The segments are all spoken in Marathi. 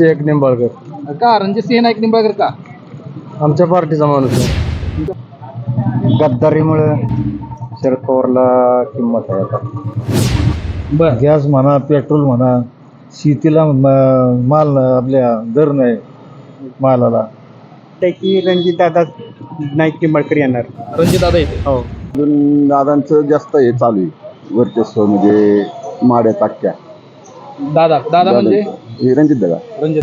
एक निंबाळकर. का? रणजितसिंह नाईक निंबाळकर का? आमच्या पार्टीचा माणूस आहे. गद्दारीमुळे शरद पवारला किंमत आहे आता. बर. गॅस म्हणा पेट्रोल म्हणा शेतीला म- माल आपल्या दर नाही मालाला. की रणजित दादा नाईक निंबाळकर येणार. रणजित दादा येते हो. अजून दादांचं जास्त हे चालू आहे. वर्चस्व म्हणजे माड्या टाक्या दादा दादा. म्हणजे? रणजित दादा. रणजित.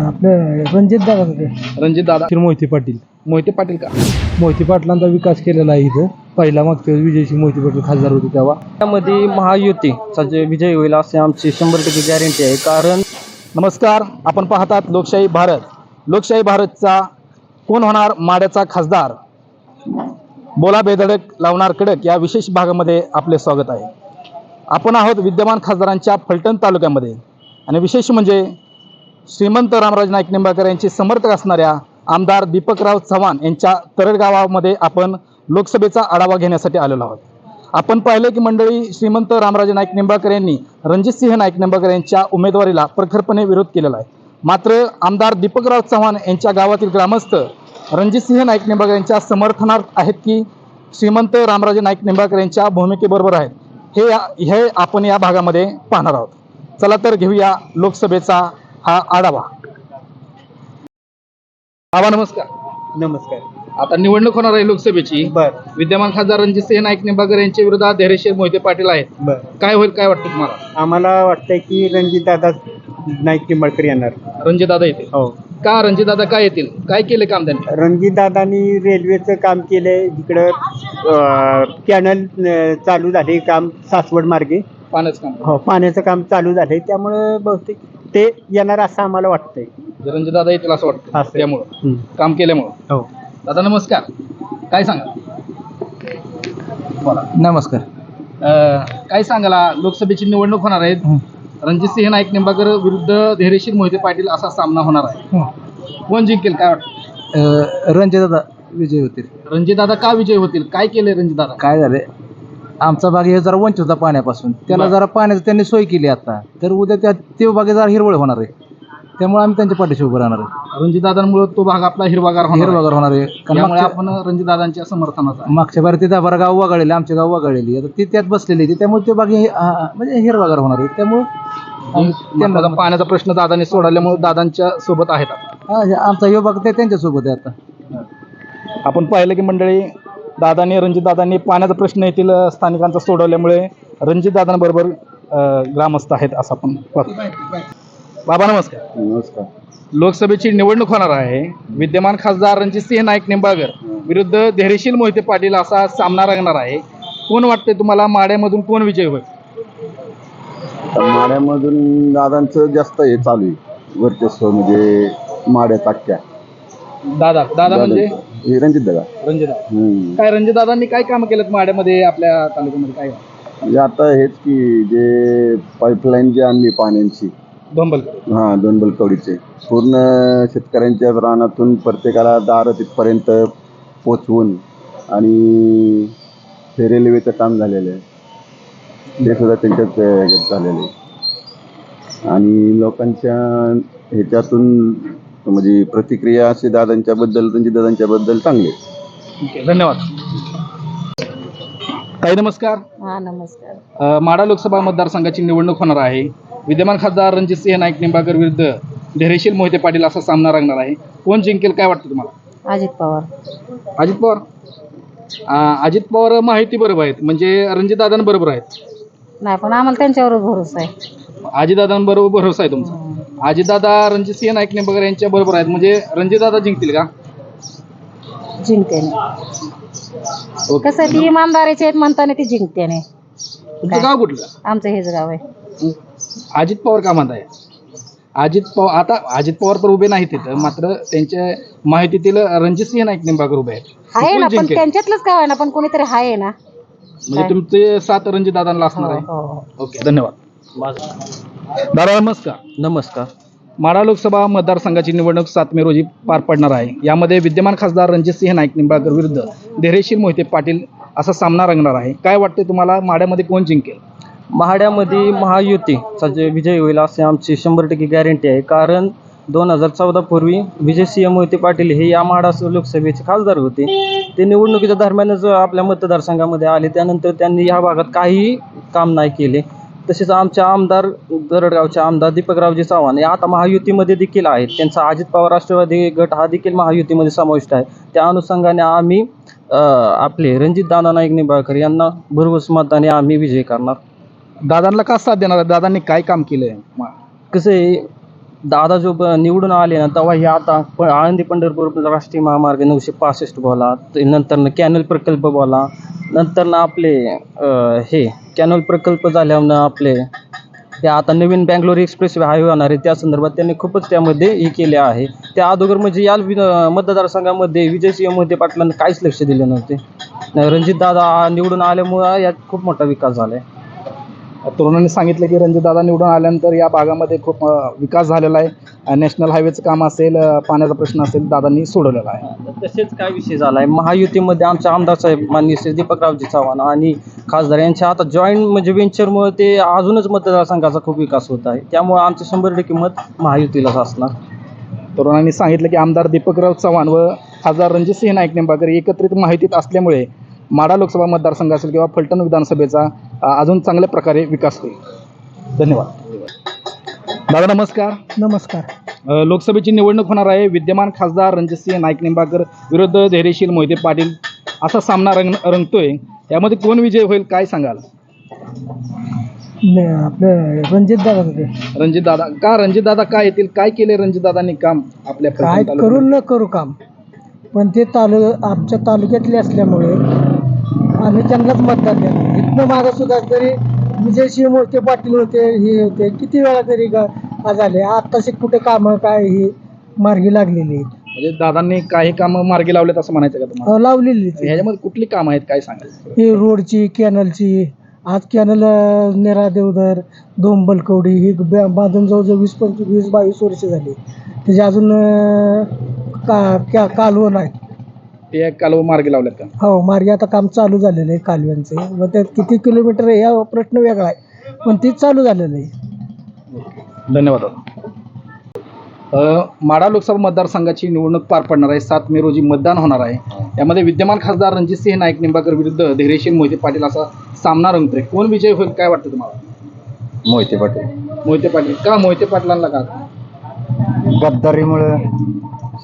रणजित दादा रणजित दादा. मोहिते पाटील. मोहिते पाटील का? मोहिते पाटलांचा विकास केलेला आहे इथं. पहिला मागच्या वेळेस विजयसिंह मोहिते पाटील खासदार होते तेव्हा. त्यामध्ये महायुतीचा जे विजय होईल असे आमची शंभर टक्के गॅरंटी आहे. कारण नमस्कार आपण पाहतात लोकशाही भारत. लोकशाही भारतचा कोण होणार? माड्याचा खासदार. बोला बेधडक लावणार कडक या विशेष भागामध्ये आपले स्वागत आहे. आपण आहोत विद्यमान खासदारांच्या फलटण तालुक्यामध्ये. आणि विशेष म्हणजे श्रीमंत रामराज नाईक निंबाळकर यांचे समर्थक असणाऱ्या आमदार दीपकराव चव्हाण यांच्या तरड गावामध्ये आपण लोकसभेचा आढावा घेण्यासाठी आलेलो आहोत. आपण पाहिलं की मंडळी श्रीमंत रामराजे नाईक निंबाळकर यांनी रणजितसिंह नाईक निंबाळकर यांच्या उमेदवारीला प्रखरपणे विरोध केलेला आहे. मात्र आमदार दीपकराव चव्हाण यांच्या गावातील ग्रामस्थ रणजितसिंह नाईक निंबाळकर यांच्या समर्थनार्थ आहेत की श्रीमंत रामराजे नाईक निंबाळकर यांच्या भूमिकेबरोबर आहेत. हे हे आपण या भागामध्ये पाहणार आहोत. चला तर घेऊया लोकसभेचा हा आढावा. बाबा नमस्कार. नमस्कार. आता निवडणूक होणार आहे लोकसभेची. बर. विद्यमान खासदार रणजितसिंह नाईक निंबाळकर यांच्या विरोधात धैर्यशील मोहिते पाटील आहेत. बर. काय होईल काय वाटतं तुम्हाला? आम्हाला वाटतंय की रणजित दादा नाईक निंबाळकर येणार. रणजित दादा येतील. हो. का रणजित दादा काय येतील? काय केले काम त्यांनी? रणजित दादानी रेल्वेचं काम केलंय. इकडं कॅनल चालू झाले काम सासवड मार्गे. पाण्याचं काम हो पाण्याचं काम चालू झालंय. त्यामुळे बहुतेक ते येणार असं आम्हाला वाटतंय. रणजित दादा येतील असं वाटतं असं. त्यामुळं. हम्म. काम केल्यामुळं. हो. दादा नमस्कार. काय सांगा बोला. नमस्कार. अं, काय सांगाला? लोकसभेची निवडणूक होणार आहे रणजितसिंह नाईक निंबाळकर विरुद्ध धैर्यशील मोहिते पाटील असा सामना होणार आहे. कोण जिंकेल? काय वाटतं? रणजित दादा विजय होतील. रणजित दादा का विजय होतील? काय केले रणजित दादा? काय झालंय? आमचा भाग हे जरा वंचित होता पाण्यापासून. त्याला. जरा पाण्याची त्यांनी सोय केली आता. तर उद्या त्या ते भाग जरा हिरवळ होणार आहे. त्यामुळे आम्ही त्यांच्या पाठीशी उभं राहणार आहे. रणजित दादांमुळे तो भाग आपला हिरवागार होणार आहे. हिरवगार होणार आहे. कारण त्यामुळे मागच्या- आपण रणजित दादांच्या समर्थनाचा आहे. मागच्या बारी ते बारा गाव वगळलेले आमचे गाव वगळलेली. आता ती त्यात बसलेली होती त्यामुळे ते बाकी म्हणजे हिरवागार होणार आहे. त्यामुळे आम्ही त्यांना त्यांना पाण्याचा प्रश्न दादांनी सोडवल्यामुळे दादांच्या सोबत आहेत आता. हा, हे आमचा ते त्यांच्यासोबत आहे आता. आपण पाहिलं की मंडळी दादांनी रणजित दादांनी पाण्याचा प्रश्न येथील स्थानिकांचा सोडवल्यामुळे रणजित दादांबरोबर अ, ग्रामस्थ आहेत असं आपण बाबा नमस्कार. नमस्कार. लोकसभेची निवडणूक होणार आहे. विद्यमान खासदार रणजितसिंह नाईक निंबाळकर विरुद्ध धैर्यशील मोहिते पाटील असा सामना रंगणार आहे. कोण वाटते तुम्हाला माड्यामधून कोण विजय होईल? माड्यामधून दादांचं जास्त हे चालू आहे. वर्चस्व म्हणजे माड्या टाक्या दादा दादा म्हणजे? हे रणजित दादा. रणजित दादा. हम्म. काय रणजित दादांनी काय काम केलं माड्यामध्ये आपल्या तालुक्यामध्ये काय? म्हणजे आता हेच की जे पाईपलाईन जी आणली पाण्याची धोंबलकर हा दोन बलकवडीचे पूर्ण शेतकऱ्यांच्या रानातून प्रत्येकाला दार तिथपर्यंत पोचवून आणि ते रेल्वेचं काम झालेलं आहे. ते सुद्धा त्यांच्याच ह्याच्यात झालेलं आहे. आणि लोकांच्या ह्याच्यातून म्हणजे प्रतिक्रिया अशी दादांच्या बद्दल रणजित दादांच्या बद्दल चांगली. आहे. ठीक आहे धन्यवाद. ताई नमस्कार. हा नमस्कार. अ, माढा लोकसभा मतदारसंघाची निवडणूक होणार आहे. विद्यमान खासदार रणजितसिंह नाईक निंबाळकर विरुद्ध धैर्यशील मोहिते पाटील असा सामना रंगणार आहे. कोण जिंकेल काय वाटतं तुम्हाला? अजित पवार. अजित पवार? अ, अजित पवार माहिती बरोबर आहेत. म्हणजे रणजितदादांबरोबर आहेत. नाही पण आम्हाला त्यांच्यावर भरोसा आहे. अजितदादांबरोबर भरोसा आहे तुमचा. अजितदादा रणजितसिंह नाईक निंबाळकर यांच्या बरोबर आहेत. म्हणजे रणजितदादा जिंकतील का? जिंकते ओके. कसं ती इमानदारीचे आहेत म्हणताना ती जिंकते नाही तुमचं गाव कुठलं? आमचं हेच गाव आहे. अजित पवार का म्हणताय? अजित पवार आता अजित पवार तर उभे नाहीत तिथं मात्र त्यांच्या माहितीतील रणजितसिंह नाईक निंबाळकर उभे आहेत. आहे ना कोण पण जिंकेल? त्यांच्यातलंच गाव आहे ना पण कोणीतरी आहे ना. म्हणजे तुमचे सात रणजित दादांना असणार आहे. हो, हो. ओके धन्यवाद. दादा नमस्कार. नमस्कार. माढा लोकसभा मतदारसंघाची निवडणूक सात मे रोजी पार पडणार आहे. यामध्ये विद्यमान खासदार रणजितसिंह नाईक निंबाळकर विरुद्ध धैर्यशील मोहिते पाटील असा सामना रंगणार आहे. काय वाटते तुम्हाला? माड्यामध्ये कोण जिंकेल? महाड्यामध्ये महायुतीचा जे विजय होईल असे आमची शंभर टक्के गॅरंटी आहे. कारण दोन हजार चौदा पूर्वी विजय सिंह मोहिते पाटील हे या महाडा लोकसभेचे खासदार होते. ते निवडणुकीच्या दरम्यानच आपल्या मतदारसंघामध्ये आले. त्यानंतर त्यांनी ह्या भागात काहीही काम नाही केले. तसेच आमचे आमदार दरडगावचे आमदार दीपकरावजी चव्हाण हे आता महायुतीमध्ये देखील आहेत. त्यांचा अजित पवार राष्ट्रवादी गट हा देखील महायुतीमध्ये समाविष्ट आहे. त्या अनुषंगाने आम्ही आपले रणजित दादा नाईक निंबाळकर यांना भरघोस मतदाने आम्ही विजय करणार. दादांना का साथ देणार? आहे? दादांनी काय काम केलंय? मा- कसं आहे दादा जो ब- निवडून आले ना तेव्हा हे आता प आळंदी पंढरपूर राष्ट्रीय महामार्ग नऊशे पासष्ट बोला ते नंतर कॅनल प्रकल्प बोला नंतर ना आपले हे कॅनल प्रकल्प झाल्यानं आपले ते आता नवीन बँगलोर एक्सप्रेस हायवे होणार आहे त्या संदर्भात त्यांनी खूपच त्यामध्ये हे केले आहे. त्या अगोदर म्हणजे या वि- मतदारसंघामध्ये विजयसिंह मोहिते पाटलांना काहीच लक्ष दिले नव्हते. रणजित दादा निवडून आल्यामुळं यात खूप मोठा विकास झाला आहे तरुणांनी सांगितलं की रणजितदादा निवडून आल्यानंतर या भागामध्ये खूप विकास झालेला आहे. नॅशनल हायवेचं काम असेल पाण्याचा प्रश्न असेल दादांनी सोडवलेला आहे. तसेच काय विषय झाला आहे महायुतीमध्ये आमचे आमदार साहेब माननीय श्री दीपकरावजी चव्हाण आणि खासदार यांच्या आता जॉईंट म्हणजे वेंचरमुळे ते अजूनच मतदारसंघाचा खूप विकास होत आहे. त्यामुळे आमचे शंभर टक्के मत महायुतीलाच असणार. तरुणांनी सांगितलं की आमदार दीपकराव चव्हाण व खासदार रणजितसिंह नाईक निंबाळकर एकत्रित माहितीत असल्यामुळे माडा लोकसभा मतदारसंघ असेल किंवा फलटण विधानसभेचा अजून चांगल्या प्रकारे विकास होईल. धन्यवाद. दादा नमस्कार. नमस्कार. लोकसभेची निवडणूक होणार आहे. विद्यमान खासदार रणजितसिंह नाईक निंबाळकर विरुद्ध धैर्यशील मोहिते पाटील असा सामना रंग रंगतोय. यामध्ये कोण विजय होईल काय सांगाल? आपलं रणजित दादा रणजित दादा. का रणजित दादा काय येतील? काय केले रणजित दादांनी काम आपल्या फलटण काय तालुक्यात? करू न करू काम. पण ते तालु आमच्या तालुक्यातले असल्यामुळे आम्ही त्यांनाच मतदान देणार. इथनं मागं सुद्धा तरी विजयसिंह मोहिते पाटील होते हे होते. किती वेळा तरी झाले. आत्ताशी कुठे कामं काय ही मार्गी लागलेली आहेत. म्हणजे दादांनी काही काम मार्गी लावलेत असं म्हणायचं का तुम्हाला? अं, लावलेली आहेत. ह्याच्यामध्ये कुठली काम आहेत? काय सांगाल? ही रोडची कॅनलची आज कॅनल नेरा देवधर दोन बलकवडी ही ब- बांधून जवळजवळ वीस पंचवीस वीस बावीस वर्ष झाली. त्याची अजून अं, का क्या कालवण आहे ते कालव मार्गी लावलेत का? हो मार्गे आता काम चालू झालेलं आहे कालव्यांचे. व त्यात किती किलोमीटर आहे या प्रश्न वेगळा आहे. पण ते चालू झालेलं आहे. धन्यवाद. अ, माढा लोकसभा मतदारसंघाची निवडणूक पार पडणार आहे. सात मे रोजी मतदान होणार आहे. यामध्ये विद्यमान खासदार रणजितसिंह नाईक निंबाळकर विरुद्ध धैर्यशील मोहिते पाटील असा सामना रंगतोय. कोण विजय होईल काय वाटतं तुम्हाला? मोहिते पाटील. मोहिते पाटील. का मोहिते पाटलांना का? गद्दारीमुळे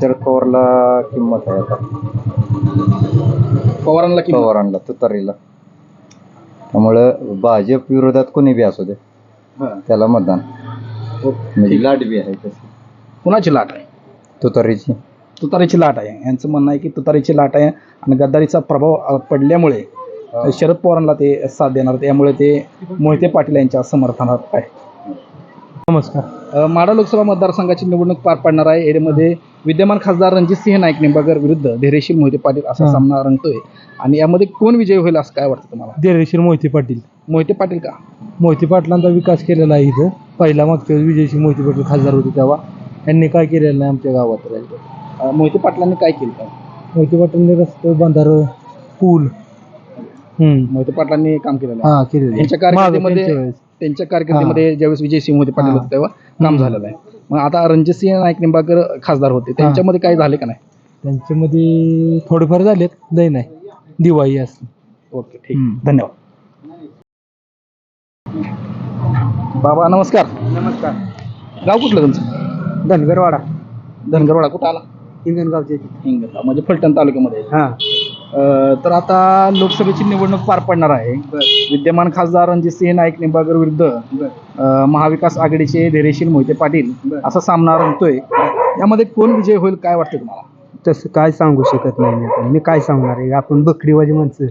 शरद पवारला किंमत आहे आता. पवारांना की पवारांना तुतारीला त्यामुळं भाजप विरोधात कोणी बी असू दे. त्याला मतदान. म्हणजे लाट बी आहे तशी. कुणाची लाट आहे? तुतारीची. तुतारीची लाट आहे. यांचं म्हणणं आहे की तुतारीची लाट आहे आणि गद्दारीचा प्रभाव अ, पडल्यामुळे शरद पवारांना ते साथ देणार त्यामुळे ते मोहिते पाटील यांच्या समर्थनात आहे. नमस्कार. माढा लोकसभा मतदारसंघाची निवडणूक पार पडणार आहे. यामध्ये विद्यमान खासदार रणजितसिंह नाईक निंबाळकर विरुद्ध धैर्यशील मोहिते पाटील असा. सामना रंगतोय. आणि यामध्ये कोण विजय होईल असं काय वाटतं तुम्हाला? धैर्यशील मोहिते पाटील. मोहिते पाटील का? मोहिते पाटलांचा विकास केलेला आहे इथं. पहिला मागच्या वेळेस विजयसिंह मोहिते पाटील खासदार होते तेव्हा. यांनी काय केलेलं नाही आमच्या गावात राहिलं. मोहिते पाटलांनी काय केलं मोहिते पाटलांनी रस्ते बंधार पूल. मोहिते पाटलांनी काम केलेलं आहे. हा केलेलं. यांच्या त्यांच्या कारकिर्दीमध्ये ज्यावेळेस विजयसिंह मोहिते पाटील हां. होते तेव्हा काम झालेलं आहे. मग आता रणजितसिंह नाईक निंबाळकर खासदार होते. त्यांच्यामध्ये काय झाले का नाही? त्यांच्यामध्ये थोडेफार झालेत. लय नाही. दिवाळी असं ओके ठीक. धन्यवाद. बाबा नमस्कार. नमस्कार. गाव कुठलं तुमचं? धनगरवाडा. धनगरवाडा. कुठं आला? हिंगणगावचे हिंगणगाव म्हणजे फलटण तालुक्यामध्ये. हां. अं, तर आता लोकसभेची निवडणूक पार पडणार आहे. विद्यमान खासदार रणजितसिंह नाईक निंबाळकर विरुद्ध अं, महाविकास आघाडीचे धैर्यशील मोहिते पाटील असा सामना रंगतोय. यामध्ये कोण विजय होईल काय वाटतं तुम्हाला? तसं काय सांगू शकत नाही मी आता. मी काय सांगणार आहे? आपण बकरीवाले माणसं.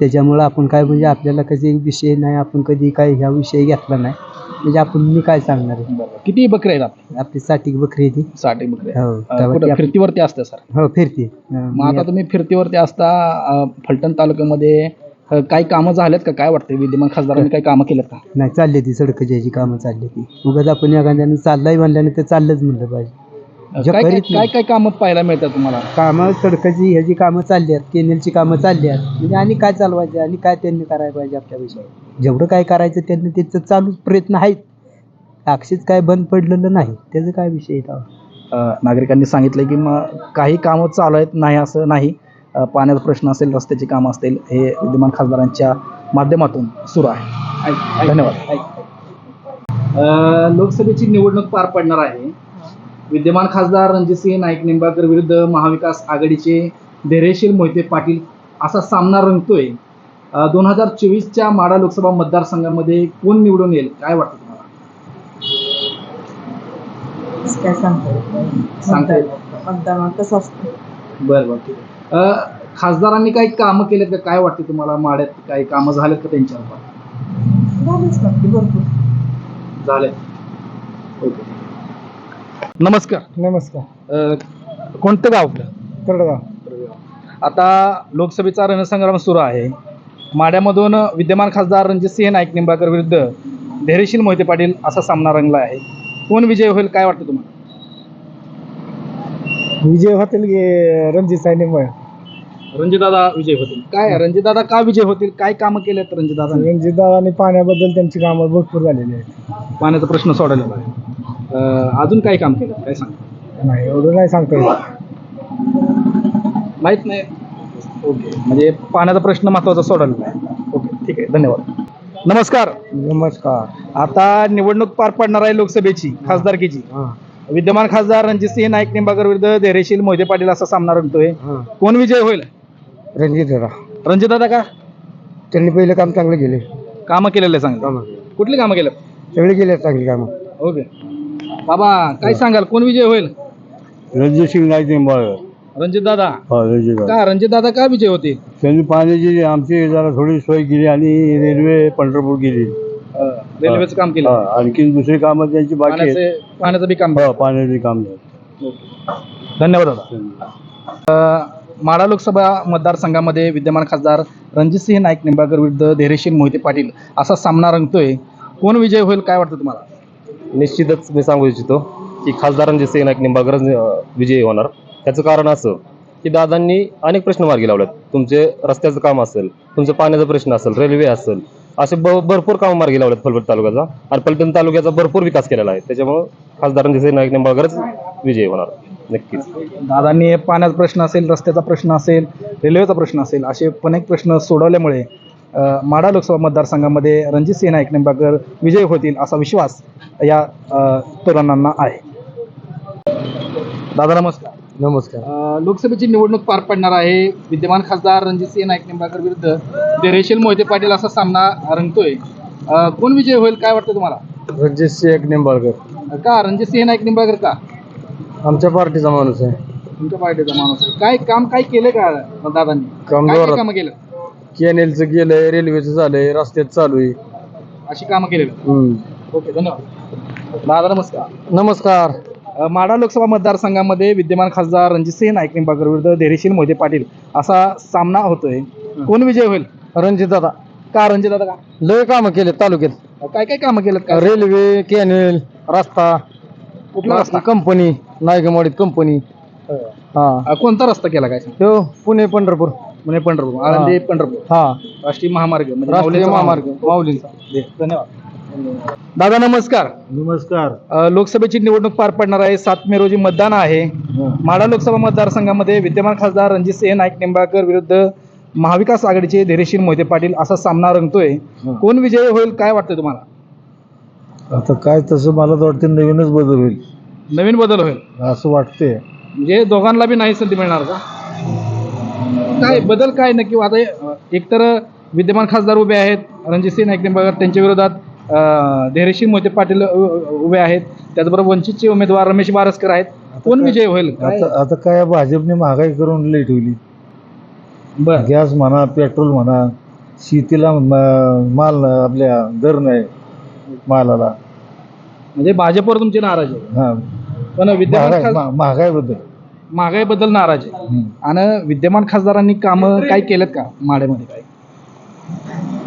त्याच्यामुळं आपण काय म्हणजे आपल्याला कधी विषय नाही आपण कधी काय ह्या विषय घेतला नाही. म्हणजे आपण मी काय सांगणार आहे? बरं. किती बकरी आहेत आपली? आपली साठी बकरी आहे ती. साठी बकरी आहेत. हो अं, तेव्हा ती कुठं? आप- फिरतीवरती असते सर. हो फिरते. अं, मग आता तुम्ही फिरतीवरती असता अं, फलटण तालुक्यामध्ये अं, काही कामं झालेत का? काय वाटतं विद्यमान खासदारांनी काही कामं केलेत का? नाही चालली ती सडक ज्याची कामं चालली ती. उगाच आपण एखाद्याने चाललंय म्हणल्याने ते चाललंच म्हणलं पाहिजे. जे काय काय नाही. काय कामं पाहायला मिळतात तुम्हाला? कामं सडकाची ह्याची कामं चालली आहेत केनेलची कामं चालली आहेत म्हणजे आणि काय चालवायचे आणि काय त्यांनी करायला पाहिजे आपल्या विषयी जेवढं काय करायचं त्यांनी त्याचं चालू प्रयत्न आहेत. अक्षित काय बंद पडलेलं नाही त्याचं काय विषय? अ, नागरिकांनी सांगितलं की मग काही कामं चालू आहेत नाही असं नाही. अ, पाण्याचा प्रश्न असेल रस्त्याची कामं असतील हे विद्यमान खासदारांच्या माध्यमातून सुरू आहे. धन्यवाद. अ, लोकसभेची निवडणूक पार पडणार आहे. विद्यमान खासदार रणजितसिंह नाईक निंबाळकर विरुद्ध महाविकास आघाडीचे धैर्यशील मोहिते पाटील असा सामना रंगतोय. दोन हजार चोवीसच्या माडा लोकसभा मतदारसंघामध्ये कोण निवडून येईल? काय वाटतं तुम्हाला? कसं असतं बरं बरं ठीक आहे. अ, खासदारांनी काही कामं केलेत का? काय वाटतं तुम्हाला? माड्यात काही कामं झालेत का त्यांच्यावर? झालीच नक्की भरपूर. झाले ओके. नमस्कार. नमस्कार. अ, कोणतं गाव आपलं? कडगाव आता लोकसभेचा रणसंग्राम सुरू आहे. माड्यामधून विद्यमान खासदार रणजितसिंह नाईक निंबाळकर विरुद्ध धैर्यशील मोहिते पाटील असा सामना रंगला आहे. कोण विजय होईल काय वाटतं तुम्हाला? विजय होतील की रणजित सायनिमुळे रणजितदादा विजय होतील. काय रणजितदादा का विजय होतील? काय कामं केलेत रणजितदादा रणजित आणि पाण्याबद्दल त्यांची कामं भरपूर झालेली आहेत. पाण्याचा प्रश्न सोडवलेला आहे. अ, अजून काय काम केलं? काय सांग नाही एवढं नाही सांगता येत. माहीत नाही. ओके. म्हणजे पाण्याचा प्रश्न महत्त्वाचा सोडवलेला आहे ओके ठीक आहे. धन्यवाद. नमस्कार. नमस्कार. आता निवडणूक पार पडणार आहे लोकसभेची खासदारकीची. हां. विद्यमान खासदार रणजितसिंह नाईक निंबाळकर विरुद्ध धैर्यशील मोहिते पाटील असा सामना रंगतोय. हां. कोण विजय होईल? रणजित दादा. रणजितदादा का? त्यांनी पहिले काम चांगलं केले. कामं केलेले सांगा कुठली कामं केलं सगळे केले चांगली कामं. ओके. बाबा काय सांगाल? कोण विजय होईल? रणजित सिंग नाईक निंबाळकर रणजितदादा हा रणजित का रणजितदादा का विजय होतील त्यांनी पाण्याची आमची जरा थोडी सोय केली आणि रेल्वे पंढरपूर गेली. रेल्वेचं काम केलं. हा, आणखी दुसरी कामं त्यांची बाकी आहेत. पाण्याचे पाण्याचं बी काम हा, पाण्याची काम धन्यवाद दादा. अ, माढा लोकसभा मतदारसंघामध्ये विद्यमान खासदार रणजितसिंह नाईक निंबाळकर विरुद्ध धैर्यशील मोहिते पाटील असा सामना रंगतोय. कोण विजय होईल काय वाटतं तुम्हाला? निश्चितच मी सांगू इच्छितो की खासदार सेना एक निंबाळकर विजयी होणार. त्याचं कारण असं की दादांनी अनेक प्रश्न मार्गी लावलेत तुमचे रस्त्याचं काम असेल तुमचं पाण्याचा प्रश्न असेल रेल्वे असेल असे ब भरपूर कामं मार्गी लावलेत फलटण तालुक्याचा. आणि फलटण तालुक्याचा भरपूर विकास केलेला आहे. त्याच्यामुळं खासदारांचे सेना एक निंबाळकरच विजयी होणार. नक्कीच. दादांनी पाण्याचा प्रश्न असेल रस्त्याचा प्रश्न असेल रेल्वेचा प्रश्न असेल असे अनेक प्रश्न सोडवल्यामुळे माढा लोकसभा मतदारसंघामध्ये रणजितसिंह नाईक निंबाळकर विजय होतील असा विश्वास या तरुणांना आहे. दादा नमस्कार. नमस्कार. लोकसभेची निवडणूक पार पडणार आहे. विद्यमान खासदार रणजितसिंह नाईक निंबाळकर विरुद्ध धैर्यशील मोहिते पाटील असा सामना रंगतोय. कोण विजय होईल काय वाटतं तुम्हाला? रणजित सिंह निंबाळकर का? रणजितसिंह नाईक निंबाळकर का? आमच्या पार्टीचा माणूस आहे. तुमच्या पार्टीचा माणूस आहे. काय काम काय केलं का दादांनी. कामं केलं? केनेलचं गेलंय रेल्वेचं झालंय रस्त्यात चालू आहे अशी कामं केलेलं. ओके धन्यवाद. दादा नमस्कार. नमस्कार. अ, माढा लोकसभा मतदारसंघामध्ये विद्यमान खासदार रणजितसिंह नाईक निंबाळकर विरुद्ध धैर्यशील मोहिते पाटील असा सामना होतोय. कोण विजय होईल? रणजित दादा. का रणजित दादा का? लय कामं केले तालुक्यात. काय काय कामं केलं का रेल्वे कॅनेल रस्ता कुठला रस्ता? कंपनी नायगमवाडीत कंपनी. हा. अ, कोणता रस्ता केला काय? हो पुणे पंढरपूर. म्हणजे पंढरपूर आळंदी पंढरपूर. हा. राष्ट्रीय महामार्ग म्हणजे राष्ट्रीय माऊलींचा महामार्ग. माऊलींचा. दे, धन्यवाद. दादा नमस्कार. नमस्कार. अ, लोकसभेची निवडणूक पार पडणार आहे. सात मे रोजी मतदान आहे. माढा लोकसभा मतदारसंघामध्ये विद्यमान खासदार रणजितसिंह नाईक निंबाळकर विरुद्ध महाविकास आघाडीचे धैर्यशील मोहिते पाटील असा सामना रंगतोय. कोण विजयी होईल काय वाटतं तुम्हाला? आता काय तसं मला तर वाटतं नवीनच बदल होईल. नवीन बदल होईल. असं वाटतंय. म्हणजे दोघांना बी नाही संधी मिळणार का? काय बदल काय नक्की? आता एकतर विद्यमान खासदार उभे आहेत रणजितसिंह नाईक निंबाळकर त्यांच्या विरोधात अ, धैर्यशील मोहिते पाटील उभे आहेत. त्याचबरोबर वंचितचे उमेदवार रमेश बारसकर आहेत. कोण विजय होईल? आता आता काय भाजपने महागाई करून लई ठेवली. बरं. गॅस म्हणा पेट्रोल म्हणा शेतीला म- माल आपल्या दर नाही मालाला. म्हणजे भाजपवर तुमची नाराज आहे. हा. पण विद्यमान महागाई खास- मा- महागाईबद्दल. महागाईबद्दल नाराज आहे. आणि विद्यमान खासदारांनी कामं काय केलेत का माड्यामध्ये काय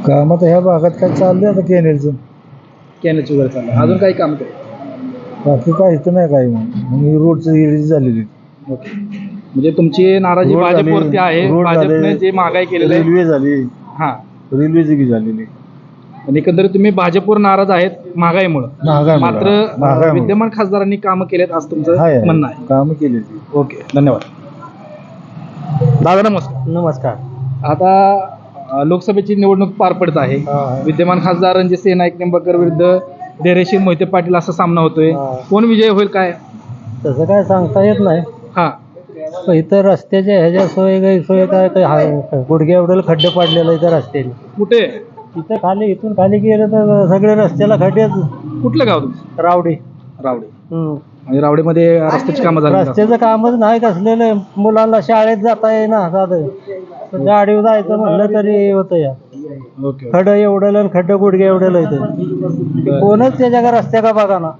काम आता ह्या भागात काय चाललंय आता केनेलचं. कॅनेच वगैरे चाललं अजून काही काम केलं? बाकी काय इथं नाही काय मग ही रोडचं झालेली ओके. म्हणजे तुमची नाराजी रोड झाले, भाजपवरती आहे. रोड भाजपने जे महागाई केलेली आहे. रेल्वे झाली. हा. रेल्वेची बी झालेली. पण एकंदरीत तुम्ही भाजपवर नाराज आहेत महागाईमुळे. मात्र विद्यमान खासदारांनी कामं केलेत आज तुमचं म्हणणं आहे. काम केली ओके धन्यवाद. दादा नमस्कार. नमस्कार. आता अ, लोकसभेची निवडणूक पार पडत आहे. विद्यमान खासदार रणजितसिंह नाईक निंबाळकर विरुद्ध धैर्यशील मोहिते पाटील असा सामना होतोय. कोण विजय होईल काय? तसं काय सांगता येत नाही. हा. पण इथं रस्त्याच्या ह्याच्या सोय गैरसोय काय काय गुडघे एवढं खड्डे पडलेलं इथं रस्त्याने. कुठे? इथं खाली इथून खाली गेलं तर सगळे रस्त्याला खड्डे कुठलं गाव तुमचं? रावडे. रावडे. हम्म. म्हणजे रावडेमध्ये रस्त्याची कामं झाली का? रस्त्याचं कामच नाही कसलेलं. मुलांना शाळेत जाता येईना साधं. गाडीवर जायचं म्हणलं तरी होतं या. ओके खड्डं एवढं आणि खड्डं गुडघे एवढं इथं. कोणच त्याच्या का रस्त्या का बघा ना.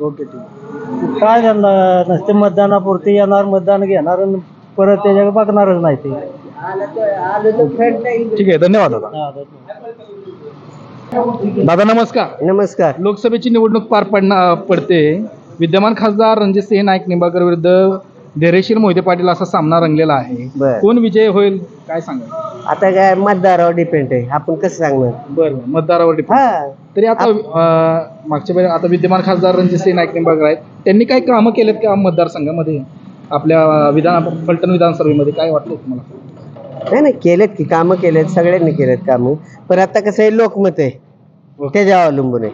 ओके ठीक. काय त्यांना नसते मतदानापुरती येणार मतदान घेणार आणि परत त्याच्या बघणारच नाही ते. ठीक आहे धन्यवाद दादा. दादा नमस्कार. नमस्कार. लोकसभेची निवडणूक पार पडणार पडते. विद्यमान खासदार रणजितसिंह नाईक निंबाळकर विरुद्ध धैर्यशील मोहिते पाटील असा सामना रंगलेला आहे. बर. कोण विजय होईल? काय सांगा आता काय मतदारावर डिपेंड आहे. आपण कसं सांगणार? बरं मतदारावर depend. हा. तरी आता अं, मागच्या वेळी आता विद्यमान खासदार रणजितसिंह नाईक निंबाळकर आहेत. त्यांनी काही कामं केलेत का मतदारसंघामध्ये? आपल्या विधान फलटण विधानसभेमध्ये काय वाटतं तुम्हाला? नाही नाही. केलेत की कामं केलेत. सगळ्यांनी केलेत कामं. पण आता कसं आहे लोकमत आहे. त्याच्यावर अवलंबून आहे.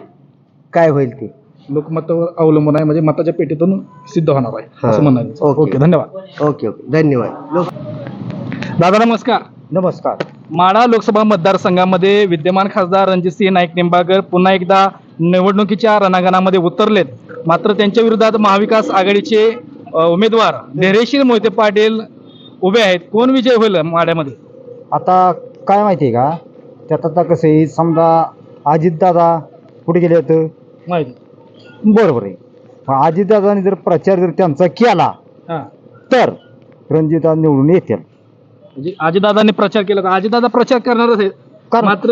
काय होईल ते? लोकमतावर अवलंबून आहे म्हणजे मताच्या पेटीतून सिद्ध होणार आहे. असं म्हणायचं. ओके. ओके धन्यवाद. Okay okay. धन्यवाद. लोक दादा नमस्कार. नमस्कार. माढा लोकसभा मतदारसंघामध्ये विद्यमान खासदार रणजितसिंह नाईक निंबाळकर पुन्हा एकदा निवडणुकीच्या रणांगणामध्ये उतरलेत. मात्र त्यांच्या विरोधात महाविकास आघाडीचे अ, उमेदवार धैर्यशील मोहिते पाटील उभे आहेत. कोण विजय होईल माढ्यामध्ये आता काय माहिती आहे का? त्यात आता कसं आहे समजा अजितदादा कुठे गेले होते. माहिती. बरोबर आहे. अजितदादाने जर प्रचार जर त्यांचा केला हा. तर रणजितदादा निवडून येतील. म्हणजे आजीदादांनी प्रचार केला तर आजीदादा प्रचार करणारच आहेत. कर- मात्र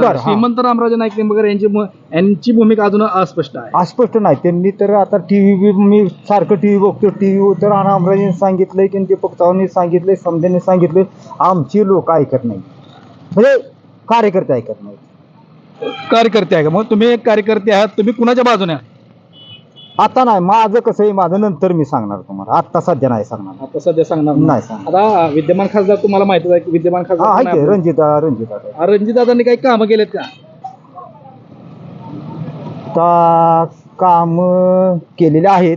बरं, हा. श्रीमंत रामराजे नाईक निंबाळकर यांची यांची भूमिका अजून अस्पष्ट आहे. अस्पष्ट नाही. त्यांनी तर आता टी व्ही मी सारखं टी व्ही बघतो टी व्ही तर रामराजेने सांगितलंय की दीपक चव्हाणांनी सांगितलंय समध्याने सांगितलंय. आमची लोक ऐकत नाही म्हणजे कार्यकर्ते ऐकत नाही कार्यकर्ते आहे का? मग तुम्ही एक कार्यकर्ते आहात तुम्ही कुणाच्या बाजूने आहात? आता नाही माझं कसं आहे माझं नंतर मी सांगणार तुम्हाला. आता सध्या नाही सांगणार. आता सध्या सांगणार नाही. सांगणार. आता विद्यमान खासदार तुम्हाला माहितच आहे की विद्यमान हा खासदार आहे कोण की आहे रणजिता रणजिता? रणजितदादांनी काही कामं केलेत का? आता काम केलेले आहेत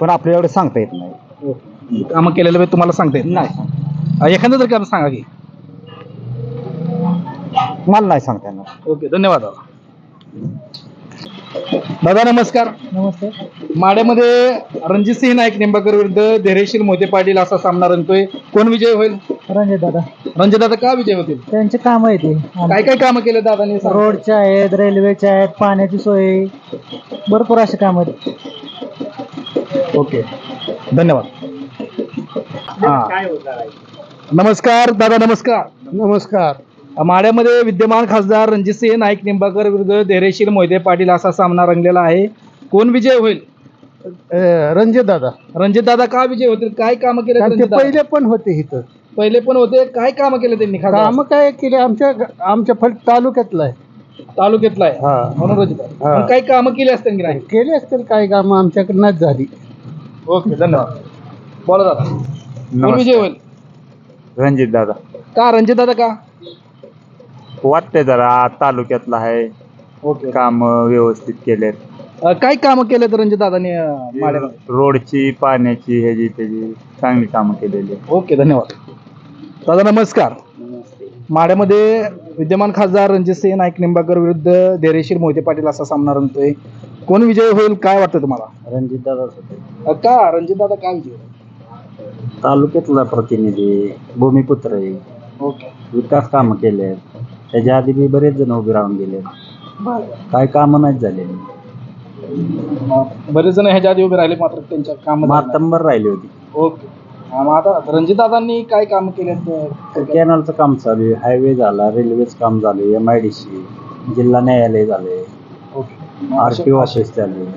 पण आपल्याकडे सांगता येत नाही. कामं केलेलं बी तुम्हाला सांगता येत नाही? नाही. एखादं तर काम सांगा की. मला नाही सांगता येणार. ओके धन्यवाद. दादा दादा नमस्कार. नमस्ते. माड्यामध्ये रणजितसिंह नाईक निंबाळकर विरुद्ध धैर्यशील मोहिते पाटील असा सामना रंगतोय. कोण विजय होईल? रणजित दादा. रणजितदादा का विजय होतील? त्यांचे काम आहे ते काय काय कामं केले दादानी? रोडच्या आहेत रेल्वेच्या आहेत पाण्याची सोय. भरपूर असे काम आहेत. ओके. धन्यवाद. हा. नमस्कार दादा नमस्कार. नमस्कार. माड्यामध्ये विद्यमान खासदार रणजितसिंह नाईक निंबाळकर विरुद्ध धैर्यशील मोहिते पाटील असा सामना रंगलेला आहे. कोण विजय होईल? रणजित दादा. रणजित दादा का विजय होतील? काय कामं केले कारण ते पहिले पण होते इथं. पहिले पण होते. काय कामं केले त्यांनी खासदार? काम काय केले? आमच्या आमच्या फल तालुक्यातलं आहे. तालुक्यातला आहे? हा. म्हणून रणजित दादा. हा. पण काही कामं केली असतील की नाही? केले असतील. काही काम आमच्याकडनंच झाली. ओके धन्यवाद. बोला दादा. कोण विजय होईल? रणजित दादा. का? रणजित दादा का? वाटतंय जरा तालुक्यातला आहे. ओके. काम व्यवस्थित केलेत. अं, काय कामं केलेत रणजित दादानी रोडची पाण्याची ह्याची त्याची चांगली कामं केलेली. आहेत. ओके धन्यवाद. दादा नमस्कार. माड्यामध्ये विद्यमान खासदार रणजितसिंह नाईक निंबाळकर विरुद्ध धैर्यशील मोहिते पाटील असा सामना रंगतोय. कोण विजय होईल काय वाटतं तुम्हाला? रणजित दादा अं, का? रणजित दादा का विजय? तालुक्यातला प्रतिनिधी भूमिपुत्र आहे. ओके. विकास कामं केले त्याच्या आधी बी बरेच जण उभे राहून गेले. काय कामं नाहीत झाले बरेच जण ह्याच्या आधी उभे राहिले मात्र त्यांच्या काम मातंबर राहिली होती. ओके. हा, मग आता रणजित दादांनी काय काम केलेत? कॅनलचं काम चालू आहे. हायवे झाला रेल्वेचं काम चालू आहे एम आय डी सी जिल्हा न्यायालय झाले okay. R T O office चालू आहे.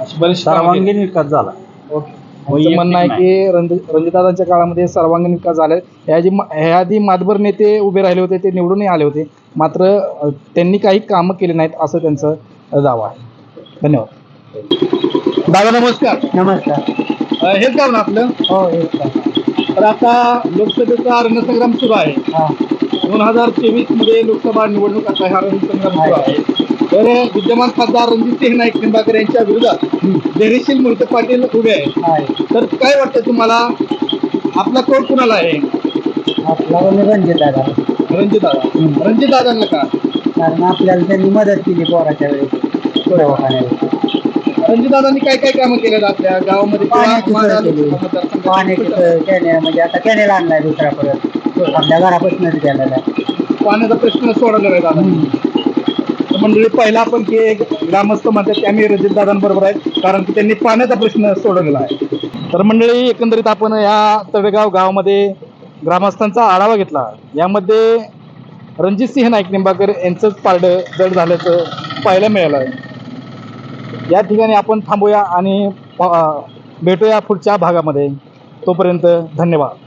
अशी बरीचशी कामं केली. सर्वांगीण विकास झाला. ओके. म्हणणं आहे की रणजित रणजितदादांच्या काळामध्ये सर्वांगीण विकास झाला. याआधी ह्याआधी मातबर नेते उभे राहिले होते ते निवडूनही आले होते. मात्र त्यांनी काही कामं केली नाहीत असं त्यांचं दावा आहे. धन्यवाद. दादा नमस्कार. नमस्कार. हेच गाव ना आपलं? हो हेच का. तर आता लोकसभेचा रणसंग्राम सुरू आहे. हा. दोन हजार तेवीसमध्ये लोकसभा निवडणूक आता हा रणसंग्राम सुरू आहे. तर विद्यमान खासदार रणजितसिंह नाईक निंबाळकर यांच्या विरोधात धैर्यशील मोहिते पाटील उभे आहेत. आहे तर काय वाटतं तुम्हाला? आपला कोण कुणाला आहे? आपला रणजित दादा. रणजित दादा. रणजित दादांना का? कारण आपल्याला त्यांनी मदत केली पोराच्या वेळेस. दवाखान्यात रणजित दादांनी काय काय कामं केलेत आपल्या गावामध्ये? पाण्याची कॅने म्हणजे आता कॅनेला आणलाय दुसरा परत. आपल्या घरापासूनच गेलेला आहे. पाण्याचा प्रश्न सोडवलेला आहे दादा मंडळी पहिला आपण की एक ग्रामस्थ म्हणतात ते आम्ही रजितदादांबरोबर आहेत कारण की त्यांनी पाण्याचा प्रश्न सोडवलेला आहे. तर मंडळी एकंदरीत आपण या तळेगाव गावामध्ये ग्रामस्थांचा आढावा घेतला. यामध्ये रणजित सिंह नाईक निंबाकर यांचंच पारडं जड झाल्याचं पाहायला मिळालं आहे. या ठिकाणी आपण थांबूया आणि भेटूया पुढच्या भागामध्ये. तोपर्यंत धन्यवाद.